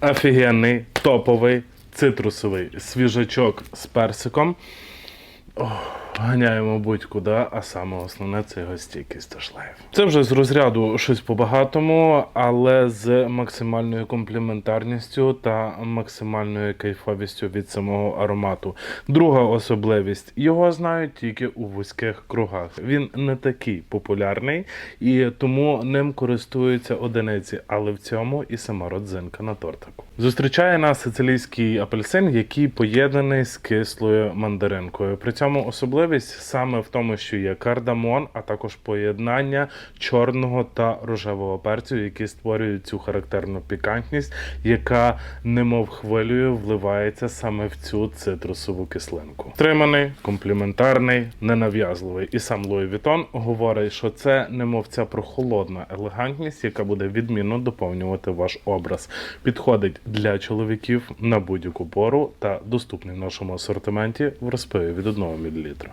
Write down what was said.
Офігенний, топовий, цитрусовий свіжачок з персиком. Ох, ганяємо будь-куди, а саме основне це його стійкість та шлейф. Це вже з розряду щось по-багатому, але з максимальною комплементарністю та максимальною кайфовістю від самого аромату. Друга особливість його знають тільки у вузьких кругах. Він не такий популярний і тому ним користуються одиниці, але в цьому і сама родзинка на тортику. Зустрічає нас сицилійський апельсин, який поєднаний з кислою мандаринкою. При цьому особливість саме в тому, що є кардамон, а також поєднання чорного та рожевого перцю, які створюють цю характерну пікантність, яка немов хвилею вливається саме в цю цитрусову кислинку. Триманий, компліментарний, ненав'язливий. І сам Луї Вітон говорить, що це немов ця прохолодна елегантність, яка буде відмінно доповнювати ваш образ. Підходить для чоловіків на будь-яку пору та доступний в нашому асортименті в розпиві від 1 мл.